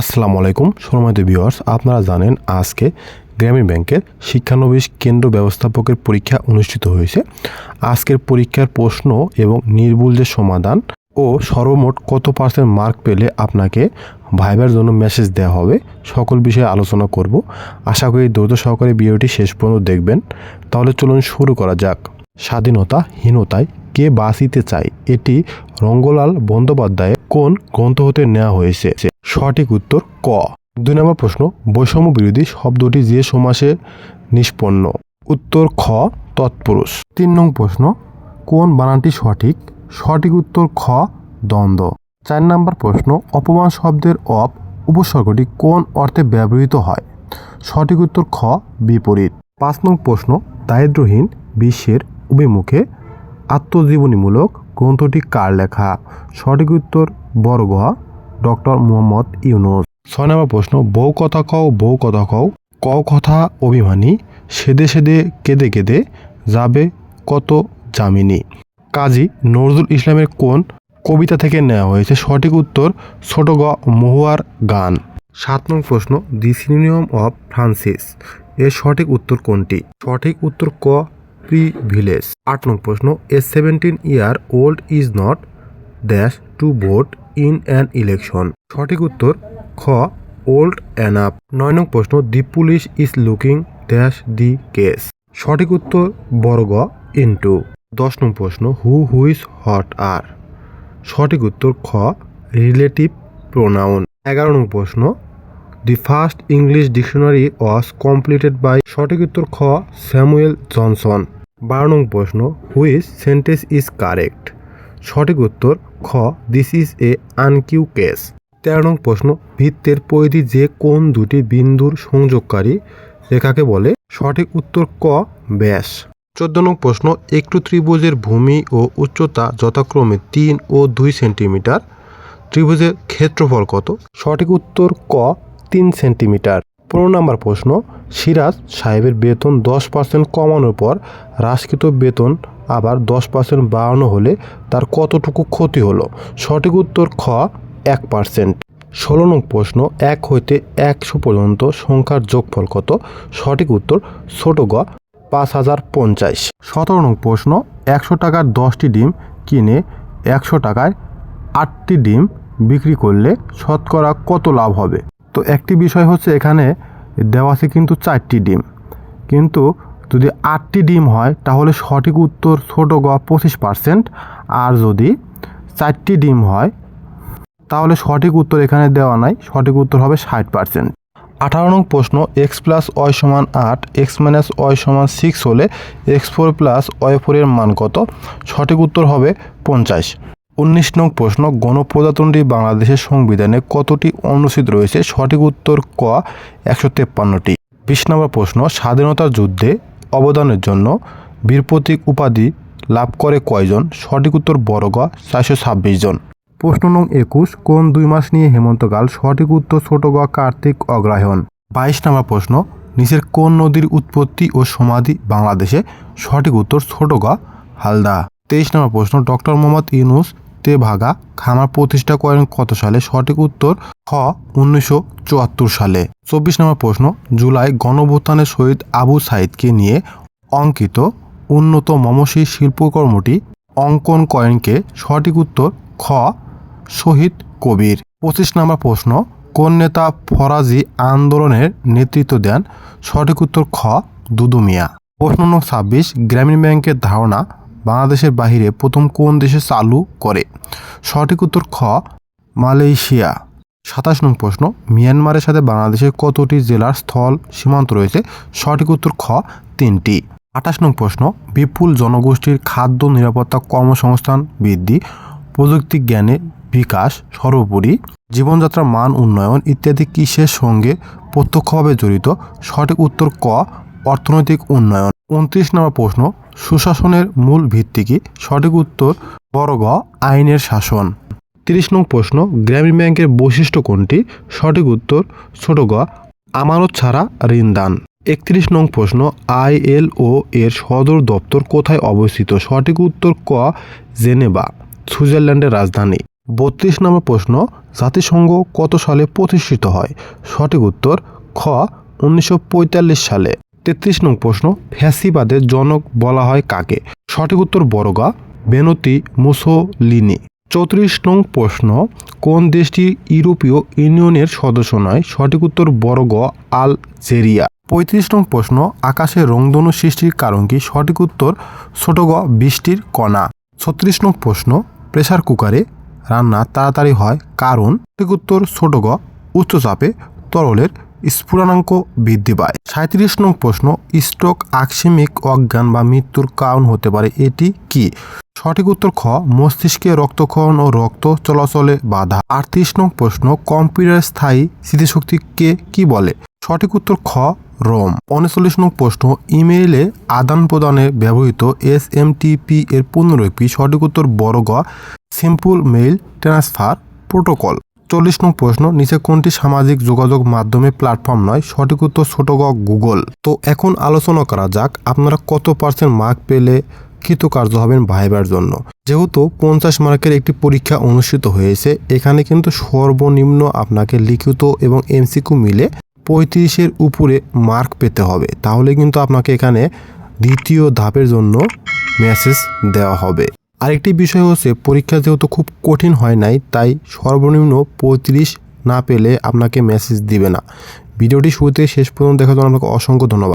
আসসালামু আলাইকুম, সম্মানিত ভিউয়ার্স আপনারা জানেন আজকে গ্রামীণ ব্যাংকের শিক্ষানবিশ কেন্দ্র ব্যবস্থাপকের পরীক্ষা অনুষ্ঠিত হয়েছে। আজকের পরীক্ষার প্রশ্ন এবং নির্ভুল যে সমাধান ও সর্বমোট কত পার্সেন্ট মার্ক পেলে আপনাকে ভাইবার জন্য মেসেজ দেওয়া হবে, সকল বিষয়ে আলোচনা করব। আশা করি দ্রুত সহকারে ভিডিওটি শেষ পর্যন্ত দেখবেন। তাহলে চলুন শুরু করা যাক। স্বাধীনতা, হীনতায় কে বাঁচিতে চায়? এটি রঙ্গলাল বন্দ্যোপাধ্যায়ের কোন গ্রন্থ হতে নেওয়া হয়েছে? সঠিক উত্তর ক। দুই নম্বর প্রশ্ন, বৈষম্য বিরোধী শব্দটি যে সমাসে নিষ্পন্ন? উত্তর খ, তৎপুরুষ। তিন নং প্রশ্ন, কোন বানানটি সঠিক? সঠিক উত্তর খ, দ্বন্দ্ব। চার নম্বর প্রশ্ন, অপমান শব্দের অপ উপসর্গটি কোন অর্থে ব্যবহৃত হয়? সঠিক উত্তর খ, বিপরীত। পাঁচ নং প্রশ্ন, দারিদ্র্যহীন বিশ্বের অভিমুখে আত্মজীবনীমূলক গ্রন্থটি কার লেখা? সঠিক উত্তর বর্গ ডক্টর মোহাম্মদ ইউনুস। ছয় নম্বর প্রশ্ন বউ কথা কও বউ কথা কও। ক কথা অভিমানী সেদে সেদে কেঁদে কেঁদে যাবে কত জামিনী কাজী নজরুল ইসলামের কোন কবিতা থেকে নেওয়া হয়েছে? সঠিক উত্তর ছোট গ মহুয়ার গান। সাত নং প্রশ্ন দি সিনোনিয়াম অফ ফ্রান্সিস। এর সঠিক উত্তর কোনটি? সঠিক উত্তর ক প্রিভিলেজ আট নং প্রশ্ন এ seventeen year old is not dash to vote in an election সঠিক উত্তর, খ ওল্ড অ্যানাপ নয় নং প্রশ্ন the police is looking dash the case সঠিক উত্তর, বর্গ ইন্টু দশ নং প্রশ্ন হু হুইজ হট আর সঠিক উত্তর, খ রিলেটিভ প্রোনাউন এগারো নং প্রশ্ন the first English dictionary was completed by সঠিক উত্তর, খ স্যামুয়েল জনসন বারো নং প্রশ্ন হুইচ সেন্টেন্স ইজ কারেক্ট সঠিক উত্তর, খ this is a unique case তেরো নং প্রশ্ন ভিত্তের পরিধি যে কোন দুটি বিন্দুর সংযোগকারী? রেখাকে বলে সঠিক উত্তর ক, ব্যাস। চোদ্দ নং প্রশ্ন, একটু ত্রিভুজের ভূমি ও উচ্চতা যথাক্রমে তিন ও দুই সেন্টিমিটার। ত্রিভুজের ক্ষেত্রফল কত? সঠিক উত্তর, ক, তিন সেন্টিমিটার। পনেরো নম্বর প্রশ্ন, সিরাজ সাহেবের বেতন দশ পার্সেন্ট কমানোর পর হ্রাসকৃত বেতন আবার দশ পার্সেন্ট বাড়ানো হলে তার কতটুকু ক্ষতি হলো? সঠিক উত্তর খ, এক পার্সেন্ট ষোলো নং প্রশ্ন, এক হইতে একশো পর্যন্ত সংখ্যার যোগফল কত? সঠিক উত্তর, ছোট গ, পাঁচ হাজার পঞ্চাশ। সতেরো নং প্রশ্ন, একশো টাকার দশটি ডিম কিনে একশো টাকায় আটটি ডিম বিক্রি করলে শতকরা কত লাভ হবে? তো একটি বিষয় হচ্ছে এখানে দেওয়া আছে কিন্তু চারটি ডিম। কিন্তু যদি আটটি ডিম হয়, তাহলে সঠিক উত্তর ছোট গ পঁচিশ পার্সেন্ট। আর যদি চারটি ডিম হয়, তাহলে সঠিক উত্তর এখানে দেওয়া নাই। সঠিক উত্তর হবে ষাট পার্সেন্ট। আঠারো নং প্রশ্ন এক্স প্লাস ওয়াই সমান আট এক্স মাইনাস ওয়াই সমান সিক্স হলে এক্স ফোর প্লাস ওয়াই ফোরের মান কত? সঠিক উত্তর হবে পঞ্চাশ। উনিশ নং প্রশ্ন, গণপ্রজাতন্ত্রী বাংলাদেশের সংবিধানে কতটি অনুচ্ছেদ রয়েছে? সঠিক উত্তর ক, একশো তেপ্পান্নটি। বিশ নম্বর প্রশ্ন স্বাধীনতার যুদ্ধে অবদানের জন্য বীর প্রতীক উপাধি লাভ করে কয়জন? সঠিক উত্তর বর্গ চারশো ছাব্বিশ জন। প্রশ্ন নং একুশ, কোন দুই মাস নিয়ে হেমন্তকাল? সঠিক উত্তর ছোট গ, কার্তিক অগ্রহায়ণ। বাইশ নম্বর প্রশ্ন, নিচের কোন নদীর উৎপত্তি ও সমাধি বাংলাদেশে? সঠিক উত্তর ছোট গ, হালদা। তেইশ নম্বর প্রশ্ন, ডক্টর মোহাম্মদ ইউনুস তে ভাগা খামার প্রতিষ্ঠা করেন কত সালে? সঠিক উত্তর খ উনিশশো চুয়াত্তর সালে। চব্বিশ নম্বর প্রশ্ন, জুলাই গণভুত্থানের শহীদ আবু সাইদকে নিয়ে অঙ্কিত উন্নত মমসী শিল্পকর্মটি অঙ্কন করেনকে সঠিক উত্তর, খ, শহীদ কবির। পঁচিশ নম্বর প্রশ্ন, কোন নেতা ফরাজি আন্দোলনের নেতৃত্ব দেন? সঠিক উত্তর, খ, দুদু মিয়া। প্রশ্ন নং ছাব্বিশ, গ্রামীণ ব্যাংকের ধারণা বাংলাদেশের বাহিরে প্রথম কোন দেশে চালু করে? সঠিক উত্তর খ, মালয়েশিয়া। সাতাশ নং প্রশ্ন, মিয়ানমারের সাথে বাংলাদেশের কতটি জেলার স্থল সীমান্ত রয়েছে? সঠিক উত্তর খ, তিনটি। আঠাশ নং প্রশ্ন, বিপুল জনগোষ্ঠীর খাদ্য নিরাপত্তা কর্মসংস্থান বৃদ্ধি, প্রযুক্তি জ্ঞানে বিকাশ সর্বোপরি জীবনযাত্রার মান উন্নয়ন ইত্যাদি কিসের সঙ্গে প্রত্যক্ষভাবে জড়িত? সঠিক উত্তর ক, অর্থনৈতিক উন্নয়ন। উনত্রিশ নম্বর প্রশ্ন সুশাসনের মূল ভিত্তি কি? সঠিক উত্তর বর্গ আইনের শাসন। তিরিশ নং প্রশ্ন, গ্রামীণ ব্যাংকের বৈশিষ্ট্য কোনটি? সঠিক উত্তর, ছোট গ, আমানত ছাড়া ঋণদান একত্রিশ নং প্রশ্ন আইএলও এর সদর দপ্তর কোথায় অবস্থিত? সঠিক উত্তর, ক, জেনেভা, সুইজারল্যান্ডের রাজধানী। বত্রিশ নম্বর প্রশ্ন, জাতিসংঘ কত সালে প্রতিষ্ঠিত হয়? সঠিক উত্তর, খ, উনিশশো পঁয়তাল্লিশ সালে। তেত্রিশ নং প্রশ্ন, ফ্যাসিবাদের জনক বলা হয় কাকে? সঠিক উত্তর বড়গা, বেনতি মুসোলিনি। চৌত্রিশ নং প্রশ্ন, কোন দেশটি ইউরোপীয় ইউনিয়নের সদস্য নয়? সঠিক উত্তর বর্গ আলজেরিয়া। পঁয়ত্রিশ নং প্রশ্ন, আকাশে রংধনু সৃষ্টির কারণ কি? সঠিক উত্তর ছোট গ বৃষ্টির কণা। ছত্রিশ নং প্রশ্ন, প্রেসার কুকারে রান্না তাড়াতাড়ি হয় কারণ? সঠিক উত্তর ছোট গ উচ্চচাপে তরলের স্ফুটনাঙ্ক বৃদ্ধি পায়। সাঁত্রিশ নং প্রশ্ন, স্ট্রোক, আকস্মিক অজ্ঞান বা মৃত্যুর কারণ হতে পারে, এটি কি? সঠিক উত্তর খ, মস্তিষ্কে রক্তক্ষরণ ও রক্ত চলাচলে বাধা। আটত্রিশ নং প্রশ্ন, কম্পিউটার স্থায়ী স্মৃতিশক্তিকে কি বলে? সঠিক উত্তর খ, রোম। উনচল্লিশ নং প্রশ্ন, ইমেইলে আদান প্রদানে ব্যবহৃত এস এম টিপি এর পুনরূপী সঠিক উত্তর বড় গ সিম্পল মেইল ট্রান্সফার প্রোটোকল। চল্লিশ নং প্রশ্ন, নিচে কোনটি সামাজিক যোগাযোগ মাধ্যমে প্ল্যাটফর্ম নয়? সঠিক উত্তর ছোট গুগল। তো এখন আলোচনা করা যাক, আপনারা কত পার্সেন্ট মার্ক পেলে কৃতকার্য হবেন ভাইবার জন্য। যেহেতু পঞ্চাশ মার্কের একটি পরীক্ষা অনুষ্ঠিত হয়েছে, এখানে কিন্তু সর্বনিম্ন আপনাকে লিখিত এবং এমসিকিউ মিলে পঁয়ত্রিশের উপরে মার্ক পেতে হবে। তাহলে কিন্তু আপনাকে এখানে দ্বিতীয় ধাপের জন্য মেসেজ দেওয়া হবে। আরেকটি বিষয় হচ্ছে, পরীক্ষা যেহেতু খুব কঠিন হয় নাই, তাই সর্বনিম্ন পঁয়ত্রিশ না পেলে আপনাকে মেসেজ দিবে না। ভিডিওটি শুরুতে শেষ পর্যন্ত দেখার জন্য আপনাকে অসংখ্য ধন্যবাদ।